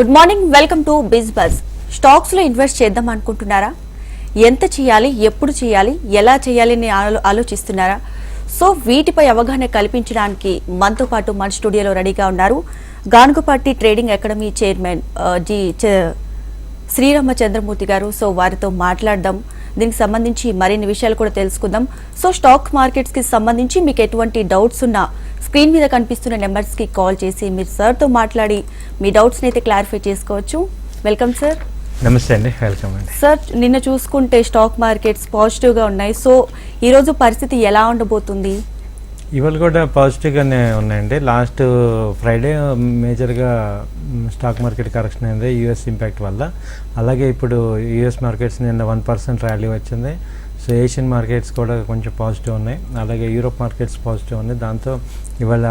Good morning welcome to Biz Buzz స్టాక్స్లో invest చేద్దాం అనుకుంటున్నారా? ఎంత చేయాలి? ఎప్పుడు చేయాలి? ఎలా చేయాలి అని ఆలోచిస్తున్నారా? సో వీటిపై అవగాహన కల్పించడానికి మనతో పాటు మన స్టూడియోలో రెడీగా ఉన్నారు Ganugapati trading academy chairman G G Sriramachandramurthy గారు. సో వారితో మాట్లాడదాం. దీనికి సంబంధించి మరిన్ని విషయాలు కూడా తెలుసుకుందాం. సో స్టాక్ మార్కెట్స్కి సంబంధించి మీకు ఎటువంటి డౌట్స్ ఉన్నా స్క్రీన్ మీద కనిపిస్తున్న నెంబర్స్కి కాల్ చేసి మీరు సార్తో మాట్లాడి మీ డౌట్స్ అయితే క్లారిఫై చేసుకోవచ్చు. వెల్కమ్ సార్ నమస్తే అండి. వెల్కమ్ అండి. సార్ నిన్న చూసుకుంటే స్టాక్ మార్కెట్స్ పాజిటివ్గా ఉన్నాయి. సో ఈ రోజు పరిస్థితి ఎలా ఉండబోతుంది? ఇవాళ కూడా పాజిటివ్గానే ఉన్నాయండి. లాస్ట్ ఫ్రైడే మేజర్గా స్టాక్ మార్కెట్ కరెక్షన్ అయింది యూఎస్ ఇంపాక్ట్ వల్ల. అలాగే ఇప్పుడు యూఎస్ మార్కెట్స్ నిన్న వన్ పర్సెంట్ ర్యాలీ వచ్చింది. సో ఏషియన్ మార్కెట్స్ కూడా కొంచెం పాజిటివ్ ఉన్నాయి. అలాగే యూరోప్ మార్కెట్స్ పాజిటివ్ ఉన్నాయి. దాంతో ఇవాళ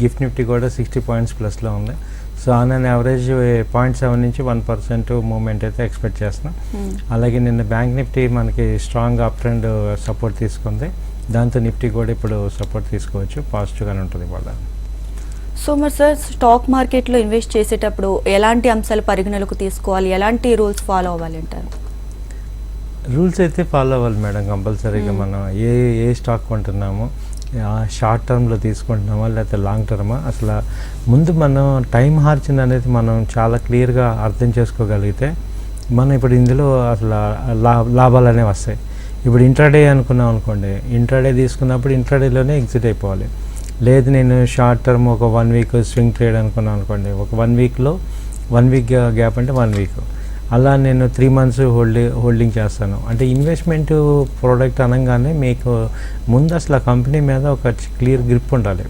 గిఫ్ట్ నిఫ్టీ కూడా సిక్స్టీ పాయింట్స్ ప్లస్లో ఉంది. So on an average point seven నుంచి వన్ పర్సెంట్ మూవ్మెంట్ అయితే ఎక్స్పెక్ట్ చేస్తున్నాం. అలాగే నిన్న బ్యాంక్ నిఫ్టీ మనకి స్ట్రాంగ్ అప్ ట్రెండ్ సపోర్ట్ తీసుకుంది. దాంతో నిఫ్టీ కూడా ఇప్పుడు సపోర్ట్ తీసుకోవచ్చు పాజిటివ్గానే ఉంటుంది ఇవాళ. సో మరి సార్ స్టాక్ మార్కెట్లో ఇన్వెస్ట్ చేసేటప్పుడు ఎలాంటి అంశాలు పరిగణలోకి తీసుకోవాలి? ఎలాంటి రూల్స్ ఫాలో అవ్వాలి అంటారు? రూల్స్ అయితే ఫాలో అవ్వాలి మేడం కంపల్సరీగా మనం ఏ ఏ స్టాక్ కొంటున్నామో షార్ట్ టర్మ్లో తీసుకుంటున్నామా లేకపోతే లాంగ్ టర్మా? అసలు ముందు మనం టైం హార్చిన అనేది మనం చాలా క్లియర్గా అర్థం చేసుకోగలిగితే మనం ఇప్పుడు ఇందులో అసలు లాభాలు అనేవి వస్తాయి. ఇప్పుడు ఇంట్రాడే అనుకున్నాం అనుకోండి ఇంట్రాడే తీసుకున్నప్పుడు ఇంట్రాడేలోనే ఎగ్జిట్ అయిపోవాలి. లేదు నేను షార్ట్ టర్మ్ ఒక వన్ వీక్ స్వింగ్ ట్రేడ్ అనుకున్నాను అనుకోండి ఒక వన్ వీక్లో వన్ వీక్ గ్యాప్ అంటే వన్ వీక్ అలా నేను త్రీ మంత్స్ హోల్డింగ్ హోల్డింగ్ చేస్తాను. అంటే ఇన్వెస్ట్మెంట్ ప్రోడక్ట్ అనగానే మీకు ముందు అసలు ఆ కంపెనీ మీద ఒక క్లియర్ గ్రిప్ ఉండాలి.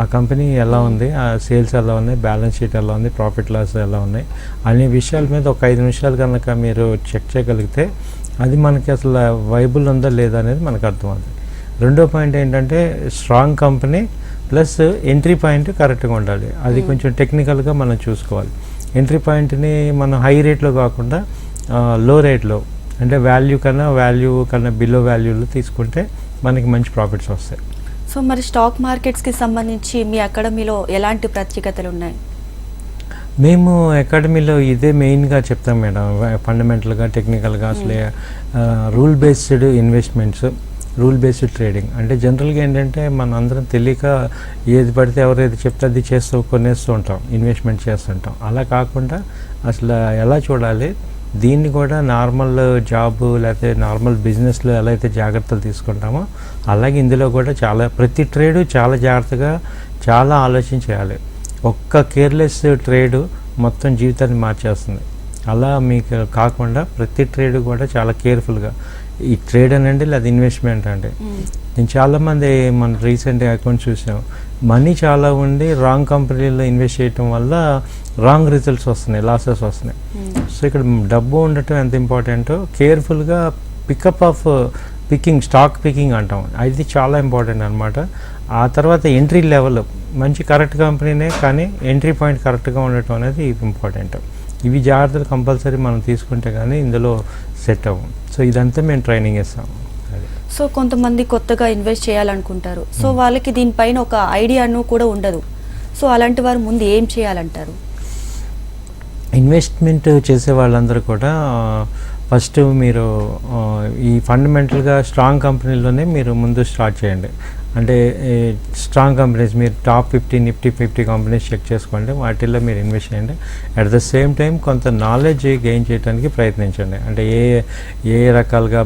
ఆ కంపెనీ ఎలా ఉంది ఆ సేల్స్ ఎలా ఉన్నాయి బ్యాలెన్స్ షీట్ ఎలా ఉంది ప్రాఫిట్ లాస్ ఎలా ఉన్నాయి అనే విషయాల మీద ఒక ఐదు నిమిషాలు కనుక మీరు చెక్ చేయగలిగితే అది మనకి అసలు వైబుల్ ఉందా లేదా అనేది మనకు అర్థమవుతుంది. రెండో పాయింట్ ఏంటంటే strong company plus entry point కరెక్ట్గా ఉండాలి. అది కొంచెం టెక్నికల్గా మనం చూసుకోవాలి. ఎంట్రీ పాయింట్ని మనం హై రేట్లో కాకుండా లో రేట్లో అంటే వాల్యూ కన్నా వాల్యూ కన్నా బిలో వాల్యూలో తీసుకుంటే మనకి మంచి ప్రాఫిట్స్ వస్తాయి. సో మరి స్టాక్ మార్కెట్స్కి సంబంధించి మీ అకాడమీలో ఎలాంటి ప్రత్యేకతలు ఉన్నాయి? మేము అకాడమీలో ఇదే మెయిన్గా చెప్తాం మేడం ఫండమెంటల్గా టెక్నికల్గా అసలే rule based investments rule based trading. అంటే జనరల్గా ఏంటంటే మనం అందరం తెలియక ఏది పడితే ఎవరు ఏది చెప్తే అది చేస్తూ కొనేస్తూ ఉంటాం ఇన్వెస్ట్మెంట్ చేస్తుంటాం. అలా కాకుండా అసలు ఎలా చూడాలి దీన్ని కూడా నార్మల్ జాబ్ లేకపోతే నార్మల్ బిజినెస్లో ఎలా అయితే జాగ్రత్తలు తీసుకుంటామో అలాగే ఇందులో కూడా చాలా ప్రతి ట్రేడు చాలా జాగ్రత్తగా చాలా ఆలోచన చేయాలి. ఒక్క కేర్లెస్ ట్రేడ్ మొత్తం జీవితాన్ని మార్చేస్తుంది. అలా మీకు కాకుండా ప్రతి ట్రేడ్ కూడా చాలా కేర్ఫుల్గా. ఈ ట్రేడ్ అనండి లేదా ఇన్వెస్ట్మెంట్ అండి. నేను చాలామంది మన రీసెంట్ అకౌంట్ చూసాం. మనీ చాలా ఉండి రాంగ్ కంపెనీలో ఇన్వెస్ట్ చేయటం వల్ల రాంగ్ రిజల్ట్స్ వస్తున్నాయి లాసెస్ వస్తున్నాయి. సో ఇక్కడ డబ్బు ఉండటం ఎంత ఇంపార్టెంటో కేర్ఫుల్గా pickup of picking stock picking అంటాం. అది చాలా ఇంపార్టెంట్ అనమాట ఆ తర్వాత ఎంట్రీ లెవెల్ మంచి కరెక్ట్ కంపెనీనే కానీ ఎంట్రీ పాయింట్ కరెక్ట్గా ఉండటం అనేది ఇంపార్టెంట్ ఇవి జాగ్రత్తలు కంపల్సరీ మనం తీసుకుంటే కానీ ఇందులో సెట్ అవ్వం. సో ఇదంతా మేము ట్రైనింగ్ ఇస్తాం సో కొంతమంది కొత్తగా ఇన్వెస్ట్ చేయాలనుకుంటారు. సో వాళ్ళకి దీనిపైన ఒక ఐడియాను కూడా ఉండదు. సో అలాంటి వారు ముందు ఏం చేయాలంటారు? ఇన్వెస్ట్మెంట్ చేసే వాళ్ళందరూ కూడా ఫస్ట్ మీరు ఈ ఫండమెంటల్గా స్ట్రాంగ్ కంపెనీలోనే మీరు ముందు స్టార్ట్ చేయండి. అంటే స్ట్రాంగ్ కంపెనీస్ మీరు top fifty Nifty fifty companies check చేసుకోండి. వాటిల్లో మీరు ఇన్వెస్ట్ చేయండి. అట్ ద సేమ్ టైం కొంత నాలెడ్జ్ గెయిన్ చేయడానికి ప్రయత్నించండి. అంటే ఏ ఏ రకాలుగా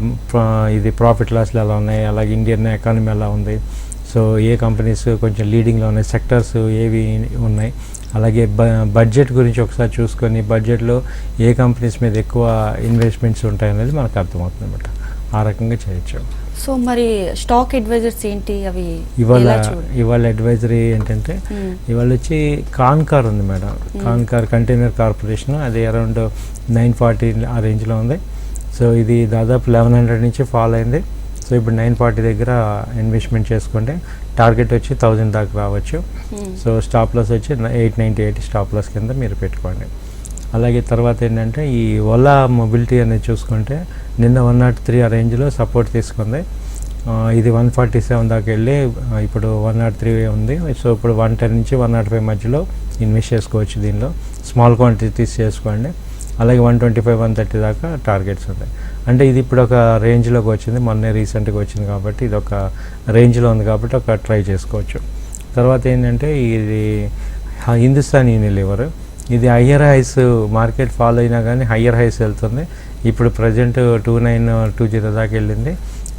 ఇది ప్రాఫిట్ లాస్లు ఎలా ఉన్నాయి? అలాగే ఇండియన్ ఎకానమీ ఎలా ఉంది? సో ఏ కంపెనీస్ కొంచెం లీడింగ్లో ఉన్నాయి సెక్టర్స్ ఏవి ఉన్నాయి అలాగే బ బడ్జెట్ గురించి ఒకసారి చూసుకొని బడ్జెట్లో ఏ కంపెనీస్ మీద ఎక్కువ ఇన్వెస్ట్మెంట్స్ ఉంటాయనేది మనకు అర్థమవుతుంది అనమాట ఆ రకంగా చేయొచ్చు. సో మరి స్టాక్ అడ్వైజర్స్ ఏంటి? అవి ఇవాళ? ఇవాళ అడ్వైజరీ ఏంటంటే మ్మ్. ఇవాళ వచ్చి కాన్కార్ ఉంది మేడం. కాన్కార్ కంటైనర్ కార్పొరేషన్ అది అరౌండ్ నైన్ ఫార్టీ ఆ రేంజ్లో ఉంది. సో ఇది దాదాపు లెవెన్ హండ్రెడ్ నుంచి ఫాల్ అయింది. సో ఇప్పుడు నైన్ ఫార్టీ దగ్గర ఇన్వెస్ట్మెంట్ చేసుకుంటే టార్గెట్ వచ్చి థౌజండ్ దాకా రావచ్చు. మ్మ్. సో స్టాప్ లాస్ వచ్చి eight ninety eight stop loss కింద మీరు పెట్టుకోండి. అలాగే తర్వాత ఏంటంటే ఈ ఓలా మొబిలిటీ అనేది చూసుకుంటే నిన్న వన్ నాట్ త్రీ ఆ రేంజ్లో సపోర్ట్ తీసుకుంది. ఇది వన్ ఫార్టీ సెవెన్ దాకా వెళ్ళి ఇప్పుడు వన్ నాట్ త్రీ ఉంది. సో ఇప్పుడు వన్ టెన్ నుంచి వన్ నాట్ ఫైవ్ మధ్యలో ఇన్వెస్ట్ చేసుకోవచ్చు దీనిలో. స్మాల్ క్వాంటిటీస్ చేసుకోండి. అలాగే one twenty five one thirty దాకా టార్గెట్స్ ఉంటాయి అంటే ఇది ఇప్పుడు ఒక రేంజ్లోకి వచ్చింది మొన్నే రీసెంట్గా వచ్చింది కాబట్టి ఇది ఒక రేంజ్లో ఉంది కాబట్టి ఒక ట్రై చేసుకోవచ్చు. తర్వాత ఏంటంటే ఇది హిందుస్థాన్ యూనిలివర్. ఇది హయ్యర్ హైస్ మార్కెట్ ఫాలో అయినా కానీ హయ్యర్ హైస్ వెళ్తుంది. ఇప్పుడు present two nine two zero దాకా వెళ్ళింది.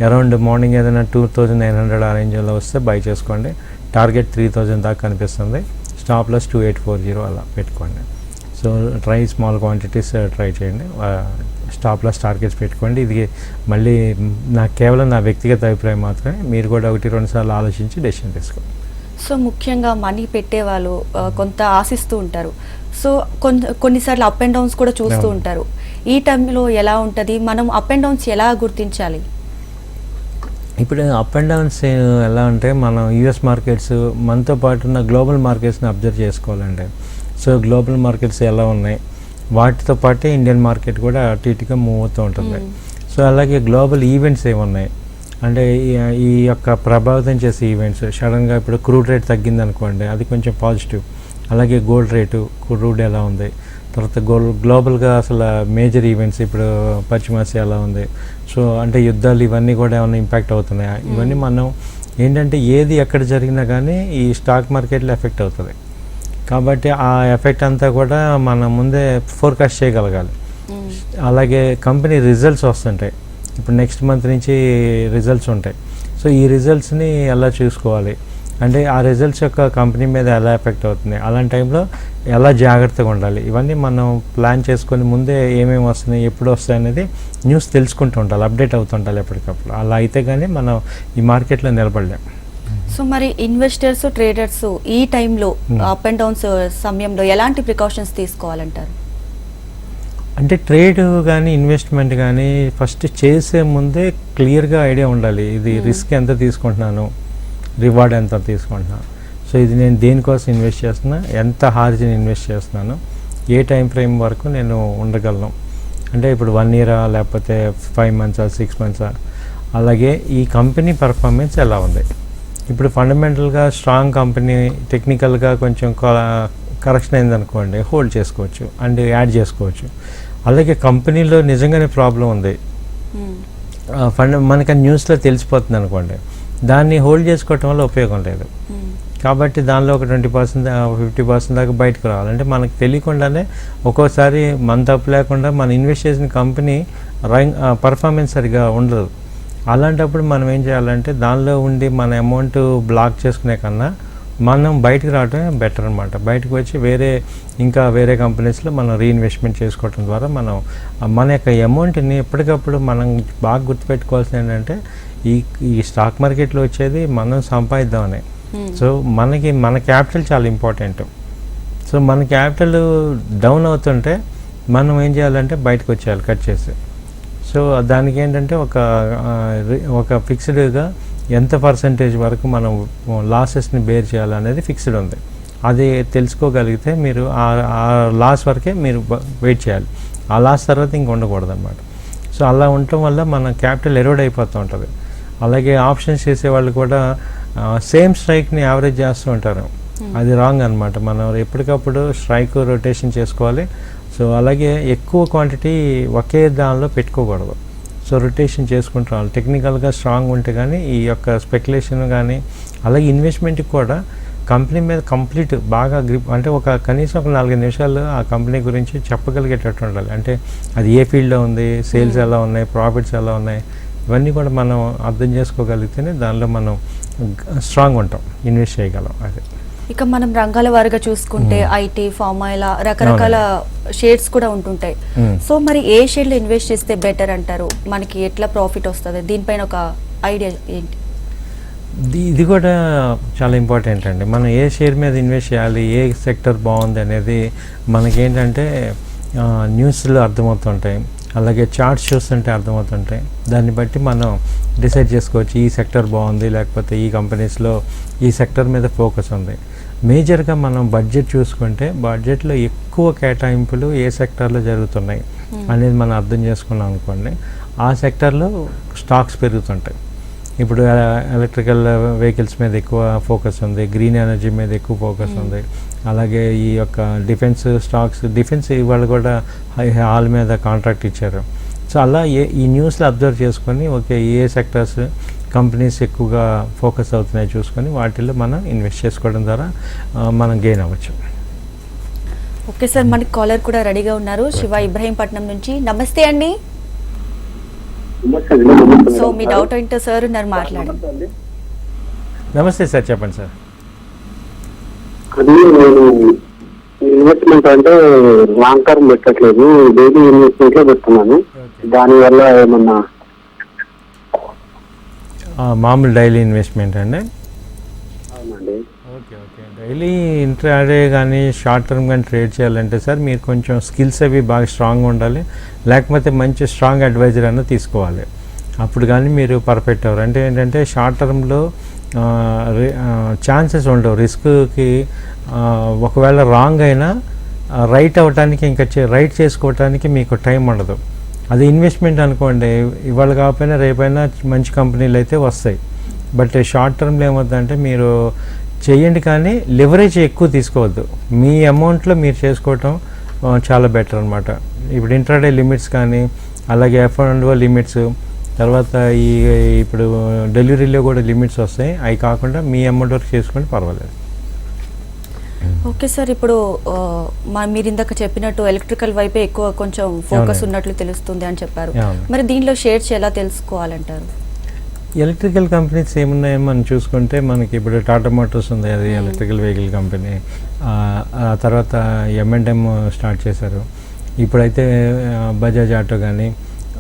అరౌండ్ మార్నింగ్ ఏదైనా టూ థౌజండ్ నైన్ హండ్రెడ్ ఆ రేంజ్లో వస్తే బై చేసుకోండి. టార్గెట్ త్రీ థౌజండ్ దాకా కనిపిస్తుంది. Stop loss two eight four zero అలా పెట్టుకోండి. So try small quantities try చేయండి. స్టాప్ లాస్ టార్గెట్స్ పెట్టుకోండి. ఇది మళ్ళీ నాకు కేవలం నా వ్యక్తిగత అభిప్రాయం మాత్రమే. మీరు కూడా ఒకటి రెండు సార్లు ఆలోచించి డెసిషన్ తీసుకోండి. సో ముఖ్యంగా మనీ పెట్టే వాళ్ళు ఆ, కొంత ఆశిస్తూ ఉంటారు. సో కొంత కొన్నిసార్లు అప్ అండ్ డౌన్స్ కూడా చూస్తూ. ఉంటారు. ఈ టైంలో ఎలా ఉంటుంది? మనం అప్ అండ్ డౌన్స్ ఎలా గుర్తించాలి? ఇప్పుడు అప్ అండ్ డౌన్స్ ఎలా అంటే మనం యుఎస్ మార్కెట్స్ మనతో పాటు ఉన్న గ్లోబల్ మార్కెట్స్ని అబ్జర్వ్ చేసుకోవాలండి సో గ్లోబల్ మార్కెట్స్ ఎలా ఉన్నాయి? వాటితో పాటే ఇండియన్ మార్కెట్ కూడా అటు ఇటుగా మూవ్ అవుతూ ఉంటుంది. సో అలాగే గ్లోబల్ ఈవెంట్స్ ఏమున్నాయి? అంటే ఈ- ఈ యొక్క ప్రభావితం చేసే ఈవెంట్స్ సడన్గా ఇప్పుడు క్రూడ్ రేట్ తగ్గింది అనుకోండి అది కొంచెం పాజిటివ్. అలాగే గోల్డ్ రేటు క్రూడ్ ఎలా ఉంది? తర్వాత గోల్ గ్లోబల్గా అసలు మేజర్ ఈవెంట్స్ ఇప్పుడు పశ్చిమాసియా ఎలా ఉంది? సో అంటే యుద్ధాలు ఇవన్నీ కూడా ఏమైనా ఇంపాక్ట్ అవుతున్నాయా? ఇవన్నీ మనం ఏంటంటే ఏది ఎక్కడ జరిగినా కానీ ఈ స్టాక్ మార్కెట్లో ఎఫెక్ట్ అవుతుంది. కాబట్టి ఆ ఎఫెక్ట్ అంతా కూడా మనం ముందే ఫోర్కాస్ట్ చేయగలగాలి. అలాగే కంపెనీ రిజల్ట్స్ వస్తుంటాయి. ఇప్పుడు నెక్స్ట్ మంత్ నుంచి రిజల్ట్స్ ఉంటాయి. సో ఈ రిజల్ట్స్ని ఎలా చూసుకోవాలి? అంటే ఆ రిజల్ట్స్ యొక్క కంపెనీ మీద ఎలా ఎఫెక్ట్ అవుతుంది? అలాంటి టైంలో ఎలా జాగ్రత్తగా ఉండాలి? ఇవన్నీ మనం ప్లాన్ చేసుకొని ముందే ఏమేమి వస్తున్నాయి ఎప్పుడు వస్తాయి అనేది న్యూస్ తెలుసుకుంటూ ఉండాలి అప్డేట్ అవుతుండాలి ఎప్పటికప్పుడు. అలా అయితే కానీ మనం ఈ మార్కెట్లో నిలబడలేం. సో మరి ఇన్వెస్టర్స్ ట్రేడర్స్ ఈ టైంలో Hmm. అప్ అండ్ డౌన్స్ సమయంలో ఎలాంటి ప్రికాషన్స్ తీసుకోవాలంటారు? అంటే ట్రేడ్ కానీ ఇన్వెస్ట్మెంట్ కానీ ఫస్ట్ చేసే ముందే క్లియర్గా ఐడియా ఉండాలి. ఇది Hmm. రిస్క్ ఎంత తీసుకుంటున్నాను రివార్డ్ ఎంత తీసుకుంటున్నాను సో ఇది నేను దేనికోసం ఇన్వెస్ట్ చేస్తున్నా ఎంత హార్జిన్ ఇన్వెస్ట్ చేస్తున్నాను ఏ టైం ఫ్రేమ్ వరకు నేను ఉండగలను. అంటే ఇప్పుడు వన్ ఇయరా లేకపోతే ఫైవ్ మంత్సా సిక్స్ మంత్సా అలాగే ఈ కంపెనీ పర్ఫార్మెన్స్ ఎలా ఉంది? ఇప్పుడు ఫండమెంటల్గా స్ట్రాంగ్ కంపెనీ టెక్నికల్గా కొంచెం కరెక్షన్ అయిందనుకోండి హోల్డ్ చేసుకోవచ్చు అండ్ యాడ్ చేసుకోవచ్చు. అలాగే కంపెనీలో నిజంగానే ప్రాబ్లం ఉంది. ఫండ్ మనకి న్యూస్లో తెలిసిపోతుంది అనుకోండి. దాన్ని హోల్డ్ చేసుకోవటం వల్ల ఉపయోగం లేదు. మ్మ్. కాబట్టి దానిలో ఒక ట్వంటీ పర్సెంట్ ఫిఫ్టీ పర్సెంట్ దాకా బయటకు రావాలంటే మనకు తెలియకుండానే ఒక్కోసారి మన తప్పు లేకుండా మనం ఇన్వెస్ట్ చేసిన కంపెనీ రైన్ పర్ఫార్మెన్స్ సరిగా ఉండదు. అలాంటప్పుడు మనం ఏం చేయాలంటే దానిలో ఉండి మన అమౌంట్ బ్లాక్ చేసుకునే కన్నా మనం బయటకు రావడమే బెటర్ అనమాట బయటకు వచ్చి వేరే ఇంకా వేరే కంపెనీస్లో మనం రీఇన్వెస్ట్మెంట్ చేసుకోవడం ద్వారా మనం మన యొక్క అమౌంట్ని ఎప్పటికప్పుడు మనం బాగా గుర్తుపెట్టుకోవాల్సింది ఏంటంటే ఈ ఈ స్టాక్ మార్కెట్లో వచ్చేది మనం సంపాదిద్దామని. సో మనకి మన క్యాపిటల్ చాలా ఇంపార్టెంట్ సో మన క్యాపిటల్ డౌన్ అవుతుంటే మనం ఏం చేయాలంటే బయటకు వచ్చేయాలి కట్ చేసి. సో దానికి ఏంటంటే ఒక ఒక ఫిక్స్డ్గా ఎంత పర్సంటేజ్ వరకు మనం లాసెస్ని బేర్ చేయాలనేది ఫిక్స్డ్ ఉంది. అది తెలుసుకోగలిగితే మీరు ఆ- ఆ లాస్ వరకే మీరు వెయిట్ చేయాలి. ఆ లాస్ తర్వాత ఇంక ఉండకూడదు అనమాట సో అలా ఉండటం వల్ల మన క్యాపిటల్ ఎరోడ్ అయిపోతూ ఉంటుంది. అలాగే ఆప్షన్స్ చేసే వాళ్ళు కూడా సేమ్ స్ట్రైక్ని యావరేజ్ చేస్తూ ఉంటారు. అది రాంగ్ అనమాట మనం ఎప్పటికప్పుడు స్ట్రైక్ రొటేషన్ చేసుకోవాలి. సో అలాగే ఎక్కువ క్వాంటిటీ ఒకే దానిలో పెట్టుకోకూడదు. సో రొటేషన్ చేసుకుంటూ రావాలి. టెక్నికల్గా స్ట్రాంగ్ ఉంటే కానీ ఈ యొక్క స్పెక్యులేషన్ కానీ అలాగే ఇన్వెస్ట్మెంట్కి కూడా కంపెనీ మీద కంప్లీట్ బాగా గ్రిప్ అంటే ఒక కనీసం ఒక నాలుగైదు నిమిషాలు ఆ కంపెనీ గురించి చెప్పగలిగేటట్టు ఉండాలి. అంటే అది ఏ ఫీల్డ్లో ఉంది సేల్స్ ఎలా ఉన్నాయి ప్రాఫిట్స్ ఎలా ఉన్నాయి ఇవన్నీ కూడా మనం అర్థం చేసుకోగలిగితేనే దానిలో మనం స్ట్రాంగ్ ఉంటాం ఇన్వెస్ట్ చేయగలం అది. ఇక మనం రంగాల వారిగా చూసుకుంటే. ఐటీ ఫార్మా ఇలా రకరకాల షేడ్స్ కూడా ఉంటుంటాయి. సో మరి ఏ షేడ్లో ఇన్వెస్ట్ చేస్తే బెటర్ అంటారు? మనకి ఎట్లా ప్రాఫిట్ వస్తుంది? దీనిపైన ఒక ఐడియా ఏంటి? ఇది కూడా చాలా ఇంపార్టెంట్ అండి. మనం ఏ షేర్ మీద ఇన్వెస్ట్ చేయాలి? ఏ సెక్టర్ బాగుంది అనేది మనకేంటంటే న్యూస్లో అర్థమవుతుంటాయి. అలాగే చార్ట్స్ చూస్తుంటే అర్థమవుతుంటాయి. దాన్ని బట్టి మనం డిసైడ్ చేసుకోవచ్చు ఈ సెక్టర్ బాగుంది లేకపోతే ఈ కంపెనీస్లో ఈ సెక్టర్ మీద ఫోకస్ ఉంది. మేజర్గా మనం బడ్జెట్ చూసుకుంటే బడ్జెట్లో ఎక్కువ కేటాయింపులు ఏ సెక్టార్లో జరుగుతున్నాయి Hmm. అనేది మనం అర్థం చేసుకున్నాం అనుకోండి ఆ సెక్టార్లో స్టాక్స్ పెరుగుతుంటాయి ఇప్పుడు ఎలక్ట్రికల్ వెహికల్స్ మీద ఎక్కువ ఫోకస్ ఉంది గ్రీన్ ఎనర్జీ మీద ఎక్కువ ఫోకస్ Hmm. ఉంది అలాగే ఈ యొక్క డిఫెన్స్ స్టాక్స్ డిఫెన్స్ ఇవాళ కూడా హాల్ మీద కాంట్రాక్ట్ ఇచ్చారు సో అలా ఏ ఈ న్యూస్లో అబ్జర్వ్ చేసుకొని ఓకే ఏ సెక్టర్స్ కంపెనీస్ ఎక్కువగా ఫోకస్ అవుతున్నాయి చూసుకొని వాటిల్లో మనం ఇన్వెస్ట్ చేసుకోవడం ద్వారా మనం గెయిన్ అవ్వచ్చు. ఓకే సార్ మనకి కాలర్ కూడా రెడీగా ఉన్నారు. శివ ఇబ్రహీంపట్నం నుంచి. నమస్తే అండి. సో మీ డౌట్ ఏంటో సార్ ఉన్నారు మాట్లాడండి. నమస్తే సార్ చెప్పండి సార్. ఇన్వెస్ట్మెంట్ అంటే లాంగ్ టర్మ్ పెట్టట్లేదు. డైలీ ఇన్వెస్ట్మెంట్లో పెడుతున్నాను దానివల్ల ఏమన్నా మామూలు డైలీ ఇన్వెస్ట్మెంట్ అండి? అవునండి. Okay okay. డైలీ ఇంట్రాడే కానీ షార్ట్ టర్మ్ కానీ ట్రేడ్ చేయాలంటే సార్ మీరు కొంచెం స్కిల్స్ అవి బాగా స్ట్రాంగ్గా ఉండాలి. లేకపోతే మంచి స్ట్రాంగ్ అడ్వైజర్ అన్న తీసుకోవాలి. అప్పుడు కానీ మీరు పర్ఫెక్ట్ అవ్వరు. అంటే ఏంటంటే షార్ట్ టర్మ్లో ఛాన్సెస్ ఉండవు. రిస్క్కి ఒకవేళ రాంగ్ అయినా రైట్ అవ్వటానికి ఇంకా రైట్ చేసుకోవటానికి మీకు టైం ఉండదు. అది ఇన్వెస్ట్మెంట్ అనుకోండి ఇవాళ కాకపోయినా రేపైనా మంచి కంపెనీలు అయితే వస్తాయి. బట్ షార్ట్ టర్మ్లో ఏమవుతుందంటే మీరు చేయండి కానీ లివరేజ్ ఎక్కువ తీసుకోవద్దు. మీ అమౌంట్లో మీరు చేసుకోవటం చాలా బెటర్ అనమాట ఇప్పుడు ఇంట్రాడే లిమిట్స్ కానీ అలాగే ఎఫ్ అండ్ లిమిట్స్ తర్వాత ఈ ఇప్పుడు డెలివరీలో కూడా లిమిట్స్ వస్తాయి. అవి కాకుండా మీ అమౌంట్ వరకు చేసుకుంటే పర్వాలేదు. ఓకే సార్ ఇప్పుడు మీరు ఇందాక చెప్పినట్టు ఎలక్ట్రికల్ వైపే ఎక్కువ కొంచెం ఫోకస్. ఉన్నట్లు తెలుస్తుంది అని చెప్పారు. మరి దీనిలో షేర్స్ ఎలా తెలుసుకోవాలంటారు? ఎలక్ట్రికల్ కంపెనీస్ ఏమున్నాయో మనం చూసుకుంటే మనకి ఇప్పుడు టాటా మోటార్స్ ఉంది అది ఎలక్ట్రికల్ వెహికల్ కంపెనీ ఆ, తర్వాత ఎంఎండ్ఎం స్టార్ట్ చేశారు. ఇప్పుడైతే బజాజ్ ఆటో కానీ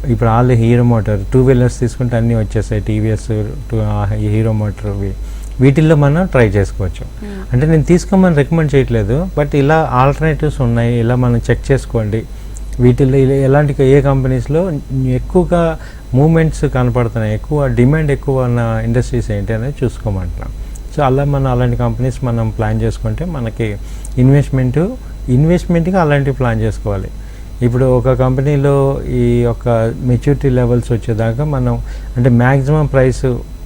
ఇప్పుడు all Hero motor two wheelers తీసుకుంటే అన్నీ వచ్చేసాయి టీవీఎస్ టూ హీరో మోటార్ వీటిల్లో మనం ట్రై చేసుకోవచ్చు. అంటే నేను తీసుకోమని రికమెండ్ చేయట్లేదు బట్ ఇలా ఆల్టర్నేటివ్స్ ఉన్నాయి ఇలా మనం చెక్ చేసుకోండి. వీటిల్లో ఎలాంటి ఏ కంపెనీస్లో ఎక్కువగా మూమెంట్స్ కనపడుతున్నాయి ఎక్కువ డిమాండ్ ఎక్కువ ఉన్న ఇండస్ట్రీస్ ఏంటి అనేది చూసుకోమంటున్నాం. సో అలా మనం అలాంటి కంపెనీస్ మనం ప్లాన్ చేసుకుంటే మనకి ఇన్వెస్ట్మెంట్ ఇన్వెస్ట్మెంట్గా అలాంటివి ప్లాన్ చేసుకోవాలి. ఇప్పుడు ఒక కంపెనీలో ఈ యొక్క మెచ్యూరిటీ లెవెల్స్ వచ్చేదాకా మనం అంటే మ్యాక్సిమం ప్రైస్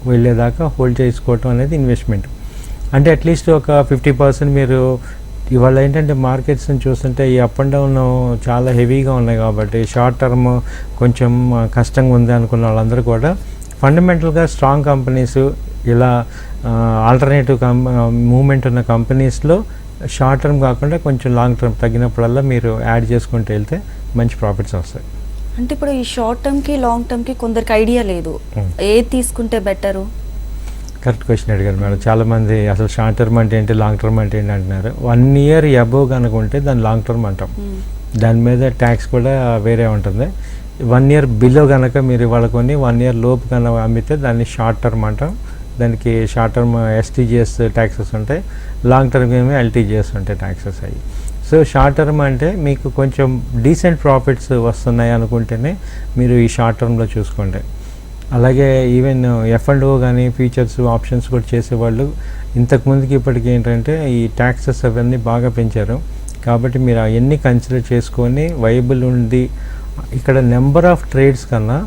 వెళ్ళేదాకా హోల్డ్ చేసుకోవటం అనేది ఇన్వెస్ట్మెంట్. అంటే అట్లీస్ట్ ఒక ఫిఫ్టీ పర్సెంట్ మీరు ఇవాళ ఏంటంటే మార్కెట్స్ని చూస్తుంటే ఈ అప్ అండ్ డౌన్ చాలా హెవీగా ఉన్నాయి కాబట్టి షార్ట్ టర్మ్ కొంచెం కష్టంగా ఉంది అనుకున్న వాళ్ళందరూ కూడా ఫండమెంటల్గా స్ట్రాంగ్ కంపెనీస్ ఇలా ఆల్టర్నేటివ్ కం మూమెంట్ ఉన్న కంపెనీస్లో షార్ట్ టర్మ్ కాకుండా కొంచెం లాంగ్ టర్మ్ తగ్గినప్పుడల్లా మీరు యాడ్ చేసుకుంటూ వెళ్తే మంచి ప్రాఫిట్స్ వస్తాయి. అంటే ఇప్పుడు ఈ షార్ట్ టర్మ్కి లాంగ్ టర్మ్కి కొందరికి ఐడియా లేదు. Hmm. ఏది తీసుకుంటే బెటరు కరెక్ట్ క్వశ్చన్ అడిగారు మేడం. చాలామంది అసలు షార్ట్ టర్మ్ అంటే ఏంటి లాంగ్ టర్మ్ అంటే ఏంటి అంటున్నారు. వన్ ఇయర్ అబోవ్ కనుకుంటే దాన్ని లాంగ్ టర్మ్ అంటాం. దాని మీద ట్యాక్స్ కూడా వేరే ఉంటుంది. వన్ ఇయర్ బిలో కనుక మీరు ఇవాళ కొని వన్ ఇయర్ లోపు కనుక అమ్మితే దాన్ని షార్ట్ టర్మ్ అంటాం. దానికి షార్ట్ టర్మ్ ఎస్టీజీఎస్ ట్యాక్సెస్ ఉంటాయి. లాంగ్ టర్మ్ ఏమో ఎల్టీజీఎస్ ఉంటాయి ట్యాక్సెస్ అవి సో షార్ట్ టర్మ్ అంటే మీకు కొంచెం డీసెంట్ ప్రాఫిట్స్ వస్తున్నాయి అనుకుంటేనే మీరు ఈ షార్ట్ టర్మ్లో చూసుకోండి. అలాగే ఈవెన్ ఎఫ్ అండ్ ఓ కానీ ఫీచర్స్ ఆప్షన్స్ కూడా చేసేవాళ్ళు ఇంతకుముందుకి ఇప్పటికి ఏంటంటే ఈ ట్యాక్సెస్ అవన్నీ బాగా పెంచారు. కాబట్టి మీరు అవన్నీ కన్సిడర్ చేసుకొని వైబుల్ ఉంది ఇక్కడ నెంబర్ ఆఫ్ ట్రేడ్స్ కన్నా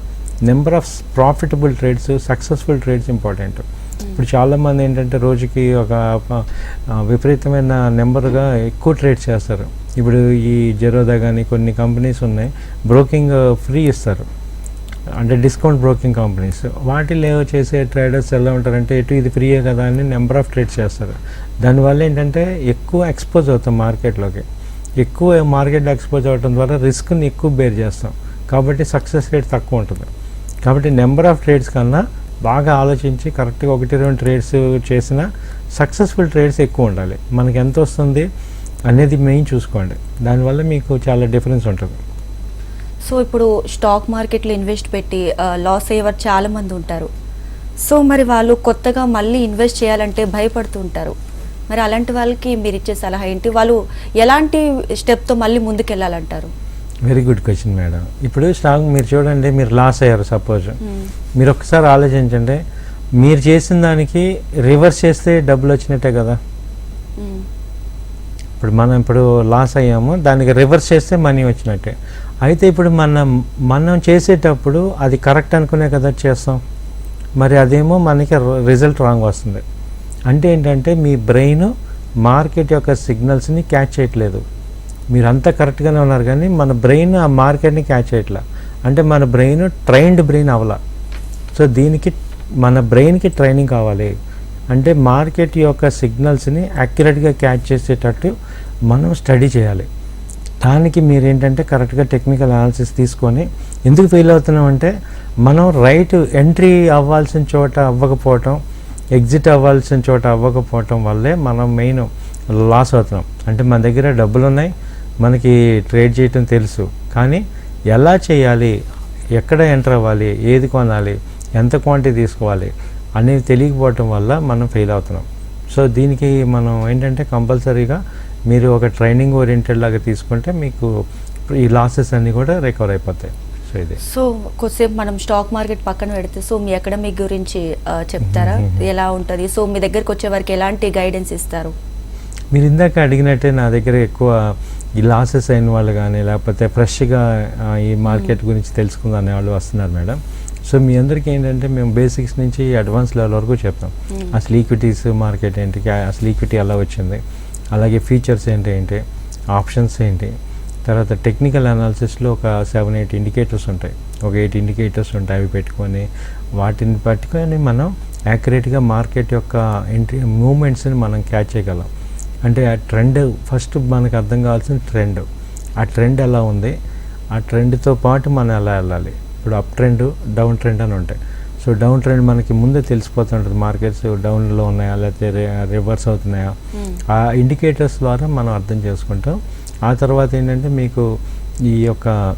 number of profitable trades successful trades important ఇప్పుడు చాలామంది ఏంటంటే రోజుకి ఒక విపరీతమైన నెంబర్గా ఎక్కువ ట్రేడ్ చేస్తారు. ఇప్పుడు ఈ జెరోదా కానీ కొన్ని కంపెనీస్ ఉన్నాయి బ్రోకింగ్ ఫ్రీ ఇస్తారు. అంటే డిస్కౌంట్ బ్రోకింగ్ కంపెనీస్. వాటిలో చేసే ట్రేడర్స్ ఎలా ఉంటారంటే ఎటు ఇది ఫ్రీయే కదా అని నెంబర్ ఆఫ్ ట్రేడ్స్ చేస్తారు. దానివల్ల ఏంటంటే ఎక్కువ ఎక్స్పోజ్ అవుతాం మార్కెట్లోకి. ఎక్కువ మార్కెట్లో ఎక్స్పోజ్ అవ్వడం ద్వారా రిస్క్ని ఎక్కువ బేర్ చేస్తాం. కాబట్టి సక్సెస్ రేట్ తక్కువ ఉంటుంది. కాబట్టి నెంబర్ ఆఫ్ ట్రేడ్స్ కన్నా బాగా ఆలోచించి కరెక్ట్గా ఒకటి రెండు ట్రేడ్స్ చేసిన సక్సెస్ఫుల్ ట్రేడ్స్ ఎక్కువ ఉండాలి. మనకి ఎంత వస్తుంది అనేది మెయిన్ చూసుకోండి. దానివల్ల మీకు చాలా డిఫరెన్స్ ఉంటుంది. సో ఇప్పుడు స్టాక్ మార్కెట్లో ఇన్వెస్ట్ పెట్టి లాస్ అయ్యేవారు చాలామంది ఉంటారు. సో మరి వాళ్ళు కొత్తగా మళ్ళీ ఇన్వెస్ట్ చేయాలంటే భయపడుతూ ఉంటారు. మరి అలాంటి వాళ్ళకి మీరు ఇచ్చే సలహా ఏంటి? వాళ్ళు ఎలాంటి స్టెప్తో మళ్ళీ ముందుకెళ్ళాలంటారు? వెరీ గుడ్ క్వశ్చన్ మేడం ఇప్పుడు స్టాక్ మీరు చూడండి మీరు లాస్ అయ్యారు సపోజ్ మీరు ఒక్కసారి ఆలోచించండి. మీరు చేసిన దానికి రివర్స్ చేస్తే డబ్బులు వచ్చినట్టే కదా. ఇప్పుడు మనం ఇప్పుడు లాస్ అయ్యాము దానికి రివర్స్ చేస్తే మనీ వచ్చినట్టే. అయితే ఇప్పుడు మనం మనం చేసేటప్పుడు అది కరెక్ట్ అనుకునే కదా చేస్తాం. మరి అదేమో మనకి రిజల్ట్ రాంగ్ వస్తుంది. అంటే ఏంటంటే మీ బ్రెయిన్ మార్కెట్ యొక్క సిగ్నల్స్ని క్యాచ్ చేయట్లేదు. మీరంతా కరెక్ట్గానే ఉన్నారు కానీ మన బ్రెయిన్ ఆ మార్కెట్ని క్యాచ్ చేయట్లా. అంటే మన బ్రెయిన్ ట్రైన్డ్ బ్రెయిన్ అవ్వాల సో దీనికి మన బ్రెయిన్కి ట్రైనింగ్ కావాలి. అంటే మార్కెట్ యొక్క సిగ్నల్స్ని యాక్యురేట్గా క్యాచ్ చేసేటట్టు మనం స్టడీ చేయాలి. దానికి మీరు ఏంటంటే కరెక్ట్గా టెక్నికల్ అనాలిసిస్ తీసుకొని ఎందుకు ఫెయిల్ అవుతున్నాం అంటే మనం రైట్ ఎంట్రీ అవ్వాల్సిన చోట అవ్వకపోవటం ఎగ్జిట్ అవ్వాల్సిన చోట అవ్వకపోవటం వల్లే మనం మెయిన్ లాస్ అవుతున్నాం. అంటే మన దగ్గర డబ్బులు ఉన్నాయి మనకి ట్రేడ్ చేయటం తెలుసు. కానీ ఎలా చేయాలి? ఎక్కడ ఎంటర్ అవ్వాలి? ఏది కొనాలి? ఎంత క్వాంటిటీ తీసుకోవాలి? అనేది తెలియకపోవటం వల్ల మనం ఫెయిల్ అవుతున్నాం. సో దీనికి మనం ఏంటంటే కంపల్సరీగా మీరు ఒక ట్రైనింగ్ ఓరియంటెడ్ లాగా తీసుకుంటే మీకు ఈ లాసెస్ అన్నీ కూడా రికవర్ అయిపోతాయి. సో ఇది. సో కొద్దిసేపు మనం స్టాక్ మార్కెట్ పక్కన పెడితే సో మీ అకాడమిక్ గురించి చెప్తారా. ఎలా ఉంటుంది? సో మీ దగ్గరకు వచ్చే వారికి ఎలాంటి గైడెన్స్ ఇస్తారు? మీరు ఇందాక అడిగినట్టే నా దగ్గర ఎక్కువ ఈ లాసెస్ అయిన వాళ్ళు కానీ లేకపోతే ఫ్రెష్గా ఈ మార్కెట్ గురించి తెలుసుకుందాం అనే వాళ్ళు వస్తున్నారు మేడం. సో మీ అందరికీ ఏంటంటే మేము బేసిక్స్ నుంచి అడ్వాన్స్ లెవెల్ వరకు చెప్తాం మ్మ్. అసలు ఈక్విటీస్ మార్కెట్ ఏంటి అసలు ఈక్విటీ ఎలా వచ్చింది అలాగే ఫీచర్స్ ఏంటి ఏంటి ఆప్షన్స్ ఏంటి. తర్వాత టెక్నికల్ అనాలిసిస్లో ఒక సెవెన్ ఎయిట్ ఇండికేటర్స్ ఉంటాయి. ఒక ఎయిట్ ఇండికేటర్స్ ఉంటాయి అవి పెట్టుకొని వాటిని పట్టుకొని మనం యాక్యురేట్గా మార్కెట్ యొక్క ఎంట్రీ మూమెంట్స్ని మనం క్యాచ్ చేయగలం. అంటే ఆ ట్రెండ్ ఫస్ట్ మనకు అర్థం కావాల్సిన ట్రెండ్. ఆ ట్రెండ్ ఎలా ఉంది? ఆ ట్రెండ్తో పాటు మనం ఎలా వెళ్ళాలి? ఇప్పుడు అప్ ట్రెండ్ డౌన్ ట్రెండ్ అని ఉంటాయి. సో డౌన్ ట్రెండ్ మనకి ముందే తెలిసిపోతుంటుంది మార్కెట్స్ డౌన్లో ఉన్నాయా? లేకపోతే రివర్స్ అవుతున్నాయా. ఆ ఇండికేటర్స్ ద్వారా మనం అర్థం చేసుకుంటాం. ఆ తర్వాత ఏంటంటే మీకు ఈ యొక్క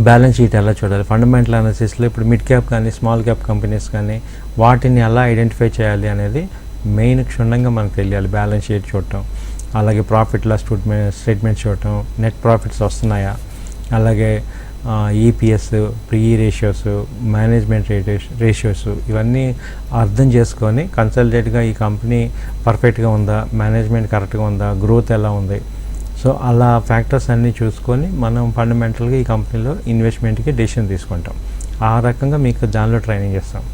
బ్యాలెన్స్ షీట్ ఎలా చూడాలి? ఫండమెంటల్ అనాలిసిస్లో ఇప్పుడు మిడ్ క్యాప్ కానీ స్మాల్ క్యాప్ కంపెనీస్ కానీ వాటిని ఎలా ఐడెంటిఫై చేయాలి అనేది మెయిన్ క్షుణ్ణంగా మనకు తెలియాలి బ్యాలెన్స్ షీట్ చూడటం అలాగే ప్రాఫిట్ లాస్ స్టేట్మెంట్ చూడటం నెట్ ప్రాఫిట్స్ వస్తున్నాయా అలాగే EPS pre ratios management ratios ఇవన్నీ అర్థం చేసుకొని కన్సల్టేట్గా ఈ కంపెనీ పర్ఫెక్ట్గా ఉందా మేనేజ్మెంట్ కరెక్ట్గా ఉందా గ్రోత్ ఎలా ఉంది. సో అలా ఫ్యాక్టర్స్ అన్నీ చూసుకొని మనం ఫండమెంటల్గా ఈ కంపెనీలో ఇన్వెస్ట్మెంట్కి డెసిషన్ తీసుకుంటాం. ఆ రకంగా మీకు దానిలో ట్రైనింగ్ చేస్తాం.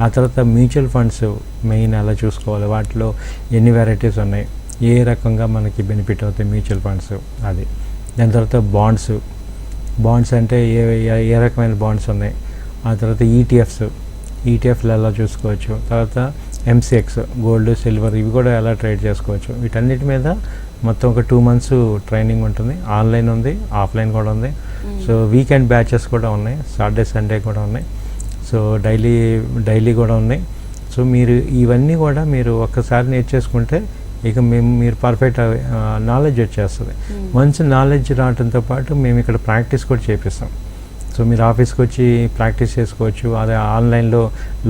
ఆ తర్వాత మ్యూచువల్ ఫండ్స్ మెయిన్ ఎలా చూసుకోవాలి? వాటిలో ఎన్ని వెరైటీస్ ఉన్నాయి? ఏ రకంగా మనకి బెనిఫిట్ అవుతాయి మ్యూచువల్ ఫండ్స్? అది. దాని తర్వాత బాండ్స్. బాండ్స్ అంటే ఏ ఏ- రకమైన బాండ్స్ ఉన్నాయి? ఆ తర్వాత E ఈటీఎఫ్స్ ఈటీఎఫ్లు ఎలా చూసుకోవచ్చు? తర్వాత ఎంసీఎక్స్ గోల్డ్ సిల్వర్ ఇవి కూడా ఎలా ట్రేడ్ చేసుకోవచ్చు? వీటన్నిటి మీద మొత్తం ఒక టూ మంత్స్ ట్రైనింగ్ ఉంటుంది. ఆన్లైన్ ఉంది ఆఫ్లైన్ కూడా ఉంది. సో వీకెండ్ బ్యాచెస్ కూడా ఉన్నాయి. సాటర్డే సండే కూడా ఉన్నాయి. సో డైలీ డైలీ కూడా ఉన్నాయి. సో మీరు ఇవన్నీ కూడా మీరు ఒక్కసారి నేర్చేసుకుంటే ఇక మేము మీరు పర్ఫెక్ట్ నాలెడ్జ్ వచ్చేస్తుంది. Hmm. మంచి నాలెడ్జ్ రావడంతో పాటు మేము ఇక్కడ ప్రాక్టీస్ కూడా చేపిస్తాం. సో మీరు ఆఫీస్కి వచ్చి ప్రాక్టీస్ చేసుకోవచ్చు. అదే ఆన్లైన్లో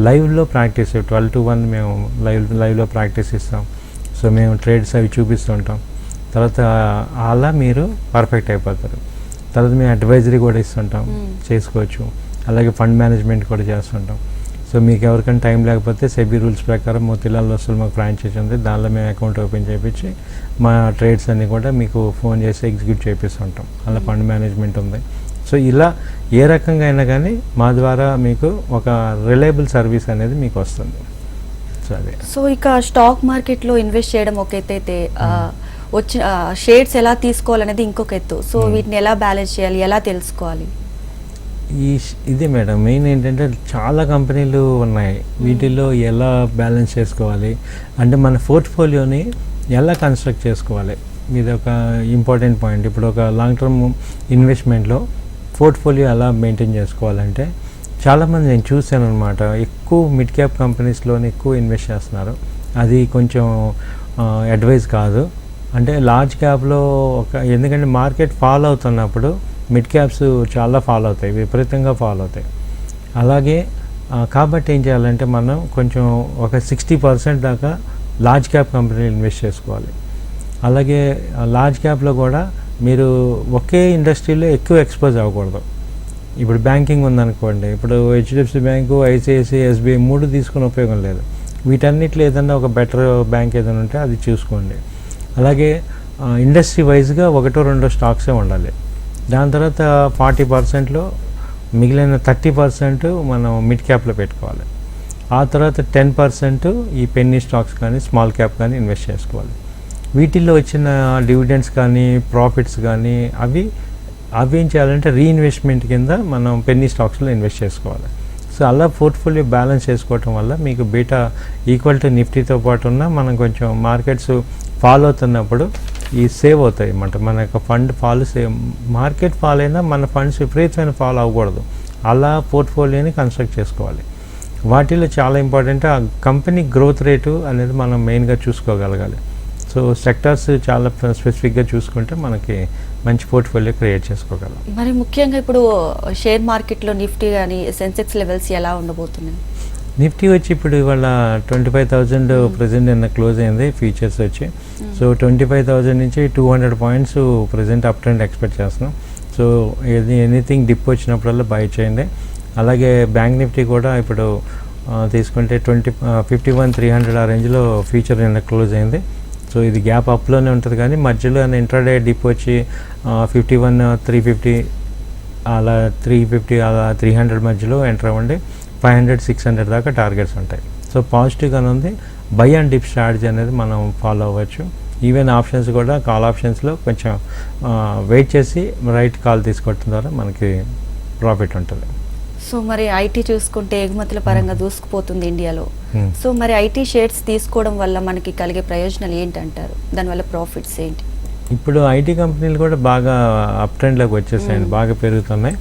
లైవ్లో ప్రాక్టీస్ ట్వెల్వ్ టు వన్ మేము లైవ్ లైవ్లో ప్రాక్టీస్ ఇస్తాం సో మేము ట్రేడ్స్ అవి చూపిస్తుంటాం. తర్వాత అలా మీరు పర్ఫెక్ట్ అయిపోతారు. తర్వాత మేము అడ్వైజరీ కూడా ఇస్తుంటాం. Hmm. చేసుకోవచ్చు. అలాగే ఫండ్ మేనేజ్మెంట్ కూడా చేస్తుంటాం. సో మీకు ఎవరికైనా టైం లేకపోతే సెబీ రూల్స్ ప్రకారం మోతిలాల్లో వస్తువులు మాకు ఫ్రాంచైజ్ ఉంది దానిలో మేము అకౌంట్ ఓపెన్ చేయించి మా ట్రేడ్స్ అన్నీ కూడా మీకు ఫోన్ చేసి ఎగ్జిక్యూట్ చేపిస్తుంటాం. అలా ఫండ్ మేనేజ్మెంట్ ఉంది. సో ఇలా ఏ రకంగా అయినా కానీ మా ద్వారా మీకు ఒక రిలయబుల్ సర్వీస్ అనేది మీకు వస్తుంది. సో అదే. సో ఇక స్టాక్ మార్కెట్లో ఇన్వెస్ట్ చేయడం ఒక అయితే ఆ, వచ్చిన షేర్స్ ఎలా తీసుకోవాలనేది ఇంకొక ఎత్తు. So hmm. వీటిని ఎలా బ్యాలెన్స్ చేయాలి? ఎలా తెలుసుకోవాలి? ఈ ష్- ఇదే మేడం మెయిన్ ఏంటంటే చాలా కంపెనీలు ఉన్నాయి. వీటిల్లో ఎలా బ్యాలెన్స్ చేసుకోవాలి? అంటే మన పోర్ట్ఫోలియోని ఎలా కన్స్ట్రక్ట్ చేసుకోవాలి? ఇది ఒక ఇంపార్టెంట్ పాయింట్. ఇప్పుడు ఒక లాంగ్ టర్మ్ ఇన్వెస్ట్మెంట్లో పోర్ట్ఫోలియో ఎలా మెయింటైన్ చేసుకోవాలంటే చాలామంది నేను చూశాను అనమాట ఎక్కువ మిడ్ క్యాప్ కంపెనీస్లోనే ఎక్కువ ఇన్వెస్ట్ చేస్తున్నారు. అది కొంచెం అడ్వైజ్ కాదు. అంటే లార్జ్ క్యాప్లో ఒక ఎందుకంటే మార్కెట్ ఫాలో అవుతున్నప్పుడు మిడ్ క్యాప్స్ చాలా ఫాలో అవుతాయి విపరీతంగా ఫాలో అవుతాయి. అలాగే కాబట్టి ఏం చేయాలంటే మనం కొంచెం ఒక సిక్స్టీ పర్సెంట్ దాకా లార్జ్ క్యాప్ కంపెనీలు ఇన్వెస్ట్ చేసుకోవాలి. అలాగే లార్జ్ క్యాప్లో కూడా మీరు ఒకే ఇండస్ట్రీలో ఎక్కువ ఎక్స్పోజ్ అవ్వకూడదు. ఇప్పుడు బ్యాంకింగ్ ఉందనుకోండి ఇప్పుడు హెచ్డిఎఫ్సి బ్యాంకు ఐసిఐసి ఎస్బీఐ మూడు తీసుకుని ఉపయోగం లేదు. వీటన్నిటిలో ఏదన్నా ఒక బెటర్ బ్యాంక్ ఏదైనా ఉంటే అది చూసుకోండి. అలాగే ఇండస్ట్రీ వైజ్గా ఒకటో రెండో స్టాక్సే ఉండాలి. దాని తర్వాత ఫార్టీ పర్సెంట్లో మిగిలిన థర్టీ పర్సెంట్ మనం మిడ్ క్యాప్లో పెట్టుకోవాలి. ఆ తర్వాత టెన్ పర్సెంట్ ఈ పెన్నీ స్టాక్స్ కానీ స్మాల్ క్యాప్ కానీ ఇన్వెస్ట్ చేసుకోవాలి. వీటిల్లో వచ్చిన డివిడెండ్స్ కానీ ప్రాఫిట్స్ కానీ అవి అవి ఏం చేయాలంటే రీఇన్వెస్ట్మెంట్ కింద మనం పెన్నీ స్టాక్స్లో ఇన్వెస్ట్ చేసుకోవాలి. సో అలా పోర్ట్ఫోలియో బ్యాలెన్స్ చేసుకోవటం వల్ల మీకు బీటా ఈక్వల్ టు నిఫ్టీతో పాటు ఉన్న మనం కొంచెం మార్కెట్స్ ఫాలో అవుతున్నప్పుడు ఈ సేవ్ అవుతాయి అన్నమాట మన యొక్క fund follow save market fall అయినా మన ఫండ్స్ విపరీతమైన ఫాల్ అవ్వకూడదు. అలా పోర్ట్ఫోలియోని కన్స్ట్రక్ట్ చేసుకోవాలి. వాటిలో చాలా ఇంపార్టెంట్ ఆ కంపెనీ గ్రోత్ రేటు అనేది మనం మెయిన్గా చూసుకోగలగాలి. సో సెక్టార్స్ చాలా స్పెసిఫిక్గా చూసుకుంటే మనకి మంచి పోర్ట్ఫోలియో క్రియేట్ చేసుకోగలం. మరి ముఖ్యంగా ఇప్పుడు షేర్ మార్కెట్లో నిఫ్టీ కానీ సెన్సెక్స్ లెవెల్స్ ఎలా ఉండబోతున్నాయి? నిఫ్టీ వచ్చి ఇప్పుడు ఇవాళ ట్వంటీ ఫైవ్ థౌజండ్ ప్రజెంట్ నిన్న క్లోజ్ అయింది ఫీచర్స్ వచ్చి. సో ట్వంటీ ఫైవ్ థౌజండ్ నుంచి two hundred points present up trend expect చేస్తున్నాం. సో ఏది ఎనీథింగ్ డిప్ వచ్చినప్పుడల్లా బై చేయండి. అలాగే బ్యాంక్ నిఫ్టీ కూడా ఇప్పుడు తీసుకుంటే twenty fifty one three hundred ఆ రేంజ్లో ఫ్యూచర్ నిన్న క్లోజ్ అయింది. సో ఇది గ్యాప్ అప్లోనే ఉంటుంది కానీ మధ్యలో ఇంట్రాడే డిప్ వచ్చి ఫిఫ్టీ వన్ త్రీ ఫిఫ్టీ అలా త్రీ ఫిఫ్టీ అలా త్రీ హండ్రెడ్ మధ్యలో ఎంటర్ అవ్వండి. ఫైవ్ హండ్రెడ్ సిక్స్ హండ్రెడ్ దాకా టార్గెట్స్ ఉంటాయి. సో పాజిటివ్గానే ఉంది. బై అండ్ డిప్ స్ట్రాటజీ అనేది మనం ఫాలో అవ్వచ్చు. ఈవెన్ ఆప్షన్స్ కూడా కాల్ ఆప్షన్స్లో కొంచెం వెయిట్ చేసి రైట్ కాల్ తీసుకోవటం ద్వారా మనకి ప్రాఫిట్ ఉంటుంది. సో మరి ఐటీ చూసుకుంటే ఎగుమతుల పరంగా దూసుకుపోతుంది ఇండియాలో. సో మరి ఐటీ షేర్స్ తీసుకోవడం వల్ల మనకి కలిగే ప్రయోజనాలు ఏంటంటారు? దానివల్ల ప్రాఫిట్స్ ఏంటి? ఇప్పుడు ఐటీ కంపెనీలు కూడా బాగా అప్ ట్రెండ్లోకి వచ్చేసాయండి. బాగా పెరుగుతున్నాయి.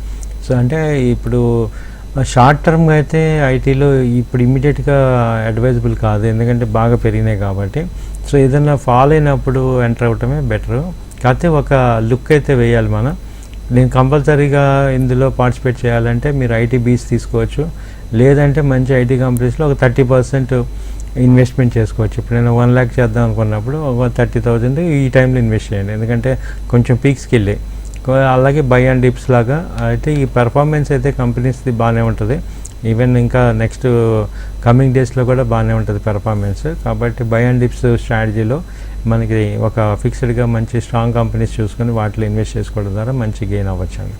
సో అంటే ఇప్పుడు షార్ట్ టర్మ్గా అయితే ఐటీలో ఇప్పుడు ఇమీడియట్గా అడ్వైజబుల్ కాదు. ఎందుకంటే బాగా పెరిగినాయి కాబట్టి. సో ఏదైనా ఫాల్ అయినప్పుడు ఎంటర్ అవ్వటమే బెటరు కాకపోతే ఒక లుక్ అయితే వేయాలి మనం. నేను కంపల్సరీగా ఇందులో పార్టిసిపేట్ చేయాలంటే మీరు ఐటీ బీస్ తీసుకోవచ్చు. లేదంటే మంచి ఐటీ కంపెనీస్లో ఒక థర్టీ పర్సెంట్ ఇన్వెస్ట్మెంట్ చేసుకోవచ్చు. ఇప్పుడు నేను వన్ ల్యాక్ చేద్దాం అనుకున్నప్పుడు ఒక థర్టీ థౌజండ్ ఈ టైంలో ఇన్వెస్ట్ చేయండి. ఎందుకంటే కొంచెం పీక్స్కి వెళ్ళాయి అలాగే బై అండ్ డిప్స్ లాగా. అయితే ఈ పెర్ఫార్మెన్స్ అయితే కంపెనీస్ది బాగానే ఉంటుంది. ఈవెన్ ఇంకా నెక్స్ట్ కమింగ్ డేస్లో కూడా బాగానే ఉంటుంది పెర్ఫార్మెన్స్ కాబట్టి బై అండ్ డిప్స్ స్ట్రాటజీలో మనకి ఒక ఫిక్స్డ్గా మంచి స్ట్రాంగ్ కంపెనీస్ చూసుకొని వాటిలో ఇన్వెస్ట్ చేసుకోవడం ద్వారా మంచి గెయిన్ అవ్వచ్చు అండి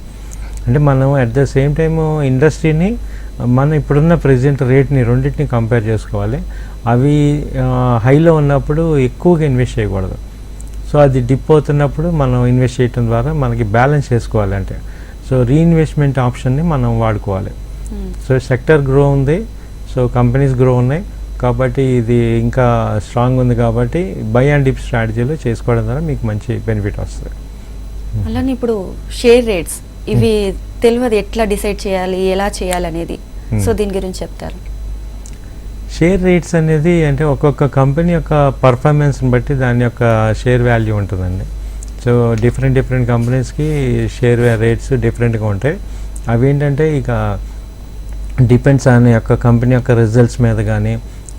అంటే మనం అట్ ద సేమ్ టైమ్ ఇండస్ట్రీని మనం ఇప్పుడున్న ప్రెజెంట్ రేట్ని రెండింటిని కంపేర్ చేసుకోవాలి. అవి హైలో ఉన్నప్పుడు ఎక్కువగా ఇన్వెస్ట్ చేయకూడదు. సో అది డిప్ అవుతున్నప్పుడు మనం ఇన్వెస్ట్ చేయడం ద్వారా మనకి బ్యాలెన్స్ చేసుకోవాలి అంటే. సో రీఇన్వెస్ట్మెంట్ ఆప్షన్ని మనం వాడుకోవాలి. సో సెక్టర్ గ్రో ఉంది. సో కంపెనీస్ గ్రో ఉన్నాయి. కాబట్టి ఇది ఇంకా స్ట్రాంగ్ ఉంది కాబట్టి బై అండ్ డిప్ స్ట్రాటజీలో చేసుకోవడం ద్వారా మీకు మంచి బెనిఫిట్ వస్తుంది. అలానే ఇప్పుడు షేర్ రేట్స్ ఇవి తెలియదు ఎట్లా డిసైడ్ చేయాలి ఎలా చేయాలి అనేది Hmm. సో దీని గురించి చెప్తారు. షేర్ రేట్స్ అనేది అంటే ఒక్కొక్క కంపెనీ యొక్క పర్ఫార్మెన్స్ని బట్టి దాని యొక్క షేర్ వాల్యూ ఉంటుందండి. సో డిఫరెంట్ డిఫరెంట్ కంపెనీస్కి షేర్ రేట్స్ డిఫరెంట్గా ఉంటాయి. అవి ఏంటంటే ఇక డిపెండ్స్ ఆన్ యొక్క కంపెనీ యొక్క రిజల్ట్స్ మీద కానీ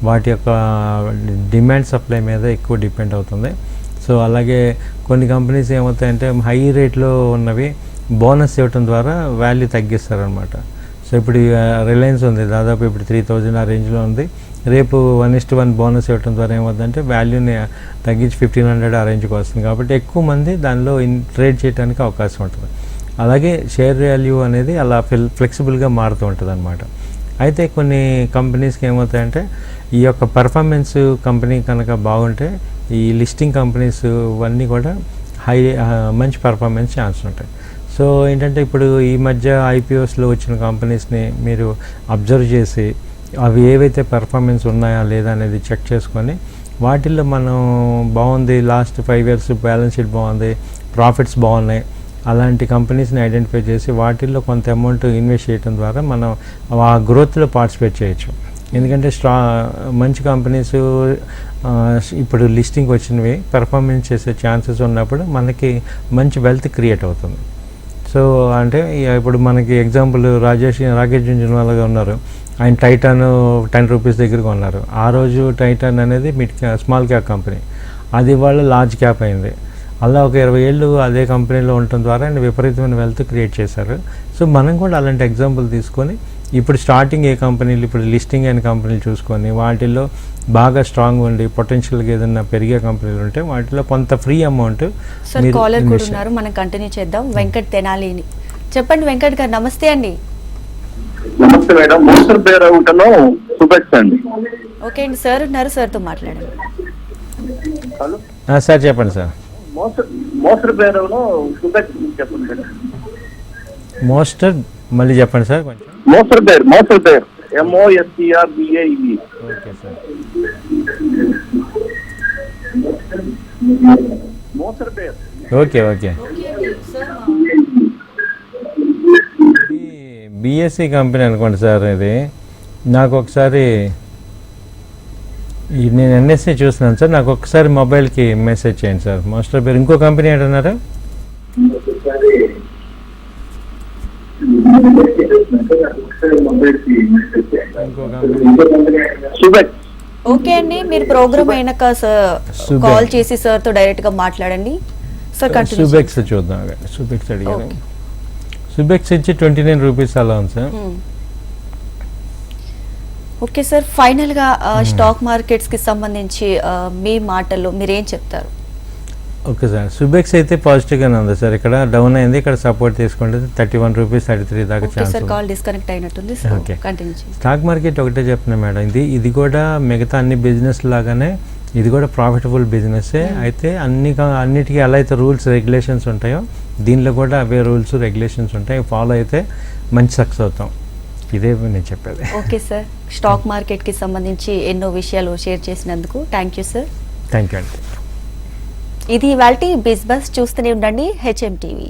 వాటి యొక్క డిమాండ్ సప్లై మీద ఎక్కువ డిపెండ్ అవుతుంది. సో అలాగే కొన్ని కంపెనీస్ ఏమవుతాయంటే హై రేట్లో ఉన్నవి బోనస్ ఇవ్వటం ద్వారా వాల్యూ తగ్గిస్తారనమాట సో ఇప్పుడు రిలయన్స్ ఉంది. దాదాపు ఇప్పుడు త్రీ థౌజండ్ ఆ రేంజ్లో ఉంది. రేపు వన్ ఇస్ట్ వన్ బోనస్ ఇవ్వడం ద్వారా ఏమవుతుందంటే వాల్యూని తగ్గించి ఫిఫ్టీన్ హండ్రెడ్ ఆ రేంజ్కి వస్తుంది. కాబట్టి ఎక్కువ మంది దానిలో ఇన్ ట్రేడ్ చేయడానికి అవకాశం ఉంటుంది. అలాగే షేర్ వాల్యూ అనేది అలా ఫిల్ ఫ్లెక్సిబుల్గా మారుతూ ఉంటుంది అనమాట అయితే కొన్ని కంపెనీస్కి ఏమవుతాయంటే ఈ యొక్క పర్ఫార్మెన్స్ కంపెనీ కనుక బాగుంటే ఈ లిస్టింగ్ కంపెనీస్ ఇవన్నీ కూడా హై మంచి పర్ఫార్మెన్స్ ఛాన్స్ ఉంటాయి సో ఏంటంటే ఇప్పుడు ఈ మధ్య ఐపీఓస్లో వచ్చిన కంపెనీస్ని మీరు అబ్జర్వ్ చేసి అవి ఏవైతే పెర్ఫార్మెన్స్ ఉన్నాయా లేదా అనేది చెక్ చేసుకొని వాటిల్లో మనం బాగుంది last five years balance sheet బాగుంది ప్రాఫిట్స్ బాగున్నాయి అలాంటి కంపెనీస్ని ఐడెంటిఫై చేసి వాటిల్లో కొంత అమౌంట్ ఇన్వెస్ట్ చేయడం ద్వారా మనం ఆ గ్రోత్లో పార్టిసిపేట్ చేయొచ్చు. ఎందుకంటే స్ట్రా మంచి కంపెనీస్ ఇప్పుడు లిస్టింగ్ వచ్చినవి పెర్ఫార్మెన్స్ చేసే ఛాన్సెస్ ఉన్నప్పుడు మనకి మంచి వెల్త్ క్రియేట్ అవుతుంది. సో అంటే ఇప్పుడు మనకి ఎగ్జాంపుల్ రాజేష్ రాకేష్ జుంజున్వాలా ఉన్నారు. ఆయన టైటాన్ టెన్ రూపీస్ దగ్గర ఉన్నారు ఆ రోజు టైటాన్ అనేది మిడ్ స్మాల్ క్యాప్ కంపెనీ. అది వాళ్ళ లార్జ్ క్యాప్ అయింది. అలా ఒక ఇరవై ఏళ్ళు అదే కంపెనీలో ఉండటం ద్వారా ఆయన విపరీతమైన వెల్త్ క్రియేట్ చేశారు. సో మనం కూడా అలాంటి ఎగ్జాంపుల్ తీసుకొని ఇప్పుడు స్టార్టింగ్ ఏ కంపెనీలు ఇప్పుడు లిస్టింగ్ అయిన కంపెనీలు చూసుకొని వాటిల్లో బాగా స్ట్రాంగ్ ఉండి పొటెన్షియల్గా ఏదైనా పెరిగే కంపెనీలు ఉంటే వాటిలో కొంత ఫ్రీ అమౌంట్ సార్ కాలర్ కూడా ఉన్నారు. మనం కంటిన్యూ చేద్దాం. వెంకట్ తెనాలిని. చెప్పండి వెంకట్ గారు నమస్తే అండి. నమస్తే మేడం. మోసర్ పేరు ఉంటాను చూపెట్టండి ఓకే అండి. సార్ ఉన్నారు. సార్తో మాట్లాడండి. హలో. ఆ, సార్ చెప్పండి సార్. మోసర్ మోసర్ బేరవును సుబెక్ చెప్పండి సార్ మోస్టర్ మళ్ళీ చెప్పండి సార్ కొంచెం. Moser Baer Moser Baer MOSTR BAE okay sir. Okay okay. BSC company అనుకోండి సార్ ఇది. నాకు ఒకసారి నేను ఎన్ఎస్సి చూస్తున్నాను సార్. నాకు ఒకసారి మొబైల్కి మెసేజ్ చేయండి సార్. మోస్టర్ పేరు ఇంకో కంపెనీ ఏంటన్నారు ఓకే అండి మీరు ప్రోగ్రామ్ అయినాక సార్. కాల్ చేసి సార్తో డైరెక్ట్గా మాట్లాడండి సార్. సుబెక్స్ చూద్దాం సుబెక్స్ అడిగాను. ఓకే. సుబెక్స్ ఇచ్చి ట్వంటీ నైన్ రూపీస్ అలా ఉంది సార్. ఓకే సార్ ఫైనల్గా స్టాక్ మార్కెట్స్కి సంబంధించి మీ మాటల్లో మీరేం చెప్తారు? Okay sir. సుబెక్స్ అయితే పాజిటివ్గానే ఉంది సార్. ఇక్కడ డౌన్ అయింది. ఇక్కడ సపోర్ట్ తీసుకుంటే thirty one rupees thirty three దాకా ఛాన్స్ కాల్ డిస్కనెక్ట్ అయినట్టుంది. ఓకే. స్టాక్ మార్కెట్ ఒకటే చెప్తున్నా మేడం. ఇది ఇది కూడా మిగతా అన్ని బిజినెస్ లాగానే ఇది కూడా ప్రాఫిటబుల్ బిజినెస్సే అయితే అన్ని అన్నిటికీ ఎలా అయితే రూల్స్ రెగ్యులేషన్స్ ఉంటాయో దీనిలో కూడా అవే రూల్స్ రెగ్యులేషన్స్ ఉంటాయి. ఫాలో అయితే మంచి సక్సెస్ అవుతాం. ఇదే నేను చెప్పేది. Okay sir. స్టాక్ మార్కెట్కి సంబంధించి ఎన్నో విషయాలు షేర్ చేసినందుకు thank you sir thank you అండి. ఇది ఇవాళ బిజ్ బస్ చూస్తూనే ఉండండి హెచ్ఎం టీవీ.